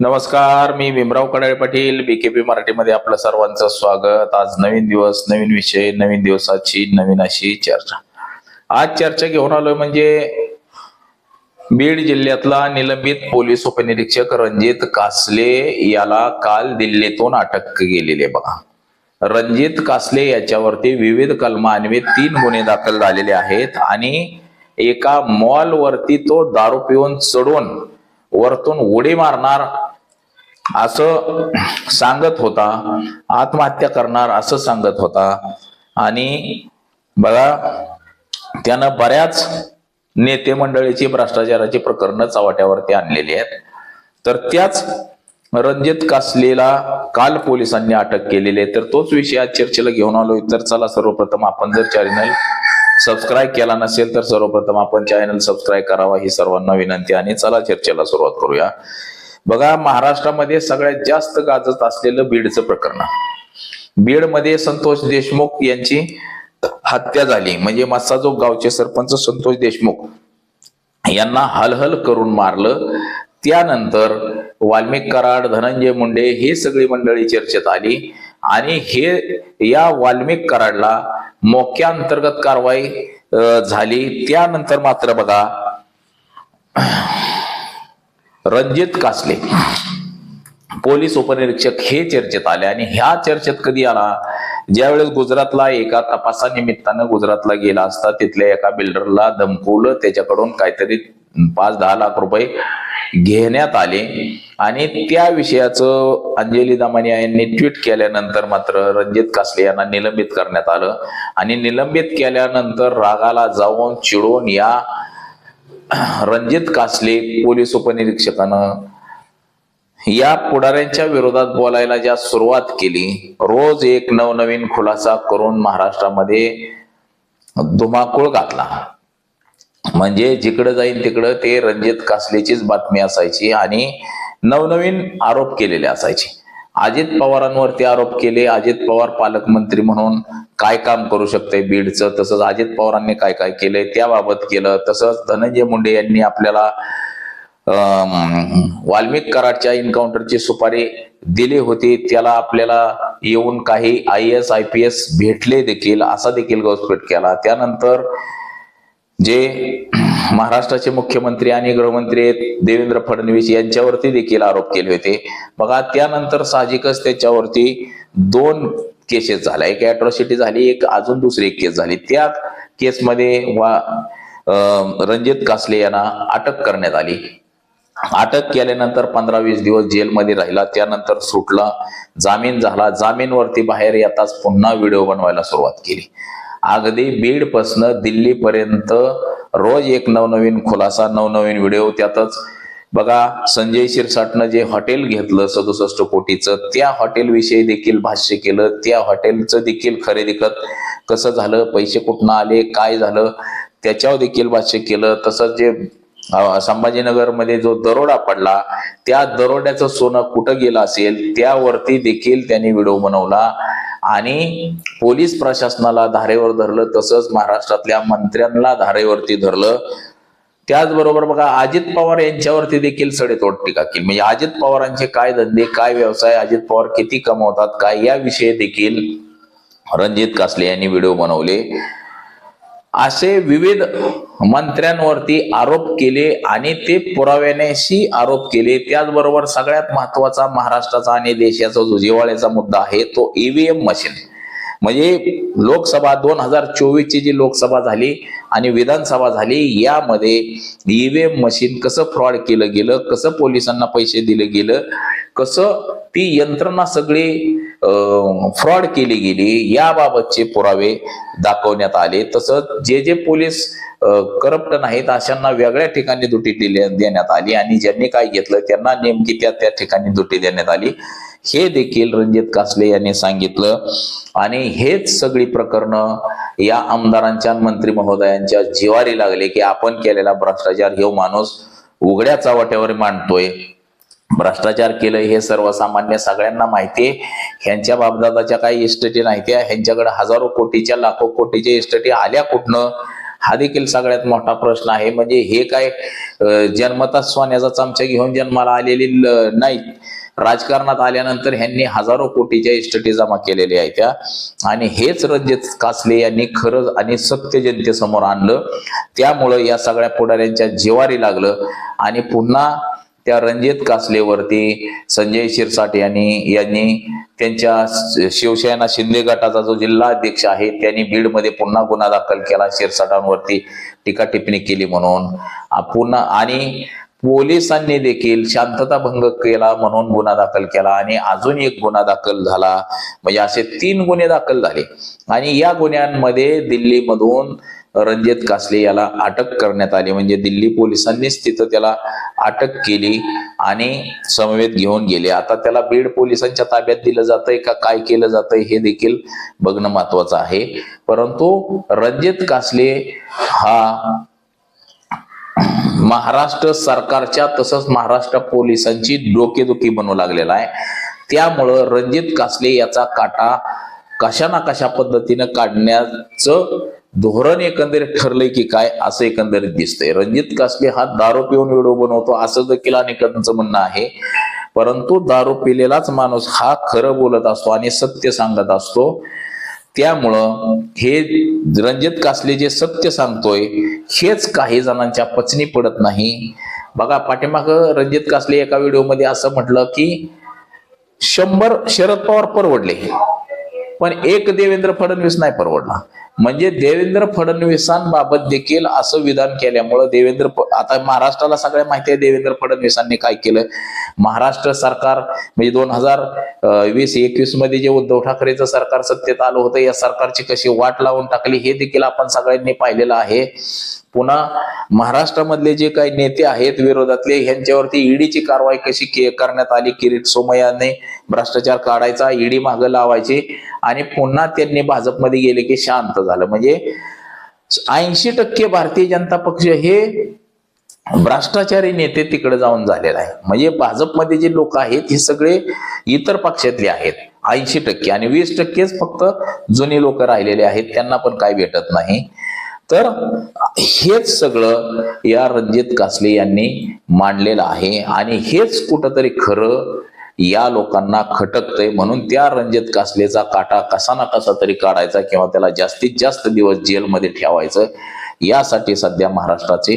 नमस्कार मी भीमराव कडाळे पाटील बीकेपी मराठीमध्ये आपलं सर्वांचं स्वागत. आज नवीन दिवस नवीन विषय नवीन दिवसाची नवीन अशी चर्चा. आज चर्चा घेऊन आलोय म्हणजे बीड जिल्ह्यातला निलंबित पोलीस उपनिरीक्षक रणजित कासले याला काल दिल्लीतून अटक केलेली आहे बघा. रणजित कासले याच्यावरती विविध कलमा तीन गुन्हे दाखल झालेले आहेत आणि एका मॉल वरती तो दारू पिऊन चढून वरतून उडी मारणार असं सांगत होता आत्महत्या करणार असं सांगत होता. आणि बघा त्यानं बऱ्याच नेते मंडळीची भ्रष्टाचाराची प्रकरणं चव्हाट्यावरती आणलेली आहेत. तर त्याच रणजित कासलेला काल पोलिसांनी अटक केलेली आहे. तर तोच विषय आज चर्चेला घेऊन आलोय तर चला सर्वप्रथम आपण जर चॅनल सबस्क्राईब केला नसेल तर सर्वप्रथम आपण चॅनल सबस्क्राईब करावा ही सर्वांना विनंती. आणि चला चर्चेला सुरुवात करूया. बघा महाराष्ट्रामध्ये सगळ्यात जास्त गाजत असलेलं बीडचं प्रकरण बीडमध्ये संतोष देशमुख यांची हत्या झाली. म्हणजे मस्साजोग गावचे सरपंच संतोष देशमुख यांना हलहल करून मारलं. त्यानंतर वाल्मिक कराड धनंजय मुंडे हे सगळी मंडळी चर्चेत आली. आणि हे या वाल्मिक कराडला मोक्या अंतर्गत कारवाई झाली. त्यानंतर मात्र बघा रंजित कासले. पोलीस उपनिरीक्षक हे चर्चेत आले आणि ह्या चर्चेत कधी आला? ज्यावेळेस गुजरातला एका तपासानिमित्तानं गुजरातला गेला असता तिथल्या एका बिल्डरला धमकवलं त्याच्याकडून काहीतरी पाच दहा लाख रुपये घेण्यात आले. आणि त्या विषयाचं अंजली दामानिया यांनी ट्विट केल्यानंतर मात्र रणजित कासले यांना निलंबित करण्यात आलं. आणि निलंबित केल्यानंतर रागाला जाऊन चिडून या रणजित कासले पोलीस उपनिरीक्षकानं या पुढाऱ्यांच्या विरोधात बोलायला ज्या सुरुवात केली रोज एक नवनवीन खुलासा करून महाराष्ट्रामध्ये धुमाकूळ घातला. म्हणजे जिकडं जाईल तिकडं ते रणजित कासलेचीच बातमी असायची आणि नवनवीन आरोप केलेले असायचे. अजित पवारांवरती आरोप केले. अजित पवार पालकमंत्री म्हणून काय काम करू शकते बीडचं? तसंच अजित पवारांनी काय काय केलंय त्याबाबत केलं. तसंच धनंजय मुंडे यांनी आपल्याला वाल्मिक कराडच्या एन्काउंटरची सुपारी दिली होती. त्याला आपल्याला येऊन काही I S I P S भेटले देखील असा देखील घोषपेट केला. त्यानंतर जे महाराष्ट्राचे मुख्यमंत्री आणि गृहमंत्री आहेत देवेंद्र फडणवीस यांच्यावरती देखील आरोप केले होते. बघा त्यानंतर साहजिकच त्याच्यावरती दोन केसेस झाल्या. एक अॅट्रॉसिटी झाली एक अजून दुसरी एक केस झाली. त्या केसमध्ये वा अं, रणजित कासले यांना अटक करण्यात आली. अटक केल्यानंतर पंधरा वीस दिवस जेलमध्ये राहिला. त्यानंतर सुटला जामीन झाला. जामीनवरती बाहेर येताच पुन्हा व्हिडिओ बनवायला सुरुवात केली. अगदी बीडपासनं दिल्लीपर्यंत रोज एक नवनवीन खुलासा नवनवीन व्हिडिओ त्यातच. बघा संजय शिरसाटनं जे हॉटेल घेतलं सदुसष्ट कोटीचं त्या हॉटेलविषयी देखील भाष्य केलं त्या हॉटेलचं देखील खरेदी खत कसं झालं पैसे कुठनं आले काय झालं त्याच्यावर देखील भाष्य केलं. तसंच जे संभाजीनगरमध्ये जो दरोडा पडला त्या दरोड्याचं सोनं कुठं गेलं असेल त्यावरती देखील त्यांनी व्हिडिओ बनवला. आणि पोलीस प्रशासनाला धारेवर धरलं तसंच महाराष्ट्रातल्या मंत्र्यांना धारेवरती धरलं. त्याचबरोबर बघा अजित पवार यांच्यावरती देखील सडेतोड टीका केली. म्हणजे अजित पवारांचे काय धंदे काय व्यवसाय अजित पवार किती कमवतात काय याविषयी देखील रणजित कासले यांनी व्हिडिओ बनवले. असे विविध मंत्र्यांवरती आरोप केले आणि ते पुराव्यानेशी आरोप केले. त्याचबरोबर सगळ्यात महत्त्वाचा महाराष्ट्राचा आणि देशाचा जो जिवाळ्याचा मुद्दा आहे तो ईव्हीएम मशीन म्हणजे लोकसभा दोन हजार चोवीस ची जी लोकसभा झाली आणि विधानसभा झाली यामध्ये ईव्हीएम मशीन कसं फ्रॉड केलं गेलं कसं पोलिसांना पैसे दिले गेलं कसं ती यंत्रणा सगळी फ्रॉड केली गेली याबाबतचे पुरावे दाखवण्यात आले. तसंच जे जे पोलीस करप्ट नाहीत अशांना वेगळ्या ठिकाणी दुटी देण्यात आली आणि ज्यांनी काय घेतलं त्यांना नेमकी त्या त्या ठिकाणी दुटी देण्यात आली. हे देखील रणजित कासले यांनी सांगितलं. आणि हेच सगळी प्रकरणं या आमदारांच्या मंत्री महोदयांच्या जिवारी लागले की आपण केलेला भ्रष्टाचार हे माणूस उघड्या चावट्यावर मांडतोय. भ्रष्टाचार केलं हे सर्वसामान्य सगळ्यांना माहितीये ह्यांच्या बापदादाच्या काही इस्टेटी नाही त्या ह्यांच्याकडे हजारो कोटीच्या लाखो कोटीच्या इस्टेटी आल्या कुठनं? हा देखील सगळ्यात मोठा प्रश्न आहे. म्हणजे हे काय जन्मता स्वान्याचा सोन्याचा चमचा घेऊन जन्माला आलेली नाहीत. राजकारणात आल्यानंतर ह्यांनी हजारो कोटीच्या इस्टेटी जमा केलेल्या आहेत त्या. आणि हेच रंजित कासले यांनी खरंच आणि सत्य जनतेसमोर आणलं. त्यामुळं या सगळ्या पुढाऱ्यांच्या जिवारी लागलं. आणि पुन्हा त्या रणजित कासलेवरती संजय शिरसाट यांनी यांनी त्यांच्या शिवसेना शिंदे गटाचा जो जिल्हा अध्यक्ष आहे त्यांनी बीडमध्ये पुन्हा गुन्हा दाखल केला शिरसाटांवरती टीका टिप्पणी केली म्हणून. पुन्हा आणि पोलिसांनी देखील शांतता भंग केला म्हणून गुन्हा दाखल केला आणि अजून एक गुन्हा दाखल झाला. म्हणजे असे तीन गुन्हे दाखल झाले. आणि या गुन्ह्यांमध्ये दिल्लीमधून रणजित कासले याला अटक करण्यात आली. म्हणजे दिल्ली पोलिसांनीच तिथं त्याला अटक केली आणि समवेत घेऊन गेले. आता त्याला बीड पोलिसांच्या ताब्यात दिलं जातंय का काय केलं जातंय हे देखील बघणं महत्वाचं आहे. परंतु रणजित कासले हा महाराष्ट्र सरकारच्या तसंच महाराष्ट्र पोलिसांची डोकेदुखी बनू लागलेला आहे. त्यामुळं रणजित कासले याचा काटा कशा ना कशा पद्धतीनं काढण्याचं धोरण एकंदरीत ठरलंय की काय असं एकंदरीत दिसतंय. रणजित कासले हा दारू पिऊन व्हिडिओ बनवतो असं देखील अनेकांचं म्हणणं आहे. परंतु दारू पिलेलाच माणूस हा खरं बोलत असतो आणि सत्य सांगत असतो. त्यामुळं हे रणजित कासले जे सत्य सांगतोय हेच काही जणांच्या पचनी पडत नाही. बघा पाठीमाग रणजित कासले एका व्हिडिओमध्ये असं म्हटलं की शंभर शरद पवार परवडले. पण एक देवेंद्र फडणवीस नाही परवडला. म्हणजे देवेंद्र फडणवीसांबाबत देखील असं विधान केल्यामुळं देवेंद्र आता महाराष्ट्राला सगळ्या माहिती आहे देवेंद्र फडणवीसांनी काय केलं. महाराष्ट्र सरकार म्हणजे दोन हजार वीस एकवीसमध्ये जे उद्धव ठाकरेचं सरकार सत्तेत आलं होतं या सरकारची कशी वाट लावून टाकली हे देखील आपण सगळ्यांनी पाहिलेलं आहे. पुन्हा महाराष्ट्रामधले जे काही नेते आहेत विरोधातले ह्यांच्यावरती ईडीची कारवाई कशी करण्यात आली? किरीट सोमयाने भ्रष्टाचार काढायचा ईडी मागं लावायची आणि पुन्हा त्यांनी भाजपमध्ये गेले की शांत झालं. म्हणजे ऐंशी टक्के भारतीय जनता पक्ष हे भ्रष्टाचारी नेते तिकडे जाऊन झालेला आहे म्हणजे भाजपमध्ये जे लोक आहेत हे सगळे इतर पक्षातले आहेत ऐंशी टक्के. आणि वीस टक्केच फक्त जुने लोक राहिलेले आहेत त्यांना पण काय भेटत नाही. तर हेच सगळं या रणजित कासले यांनी मांडलेलं आहे. आणि हेच कुठंतरी खरं या लोकांना खटकतंय. म्हणून त्या रणजित कासलेचा काटा कसा ना कसा तरी काढायचा किंवा त्याला जास्तीत जास्त दिवस जेलमध्ये ठेवायचं यासाठी सध्या महाराष्ट्राचे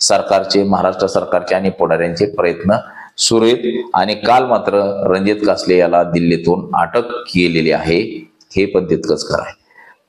सरकारचे महाराष्ट्र सरकारचे आणि पुढाऱ्यांचे प्रयत्न सुरू आहेत. आणि काल मात्र रणजित कासले याला दिल्लीतून अटक केलेली आहे. हे पण तितकंच खरं आहे.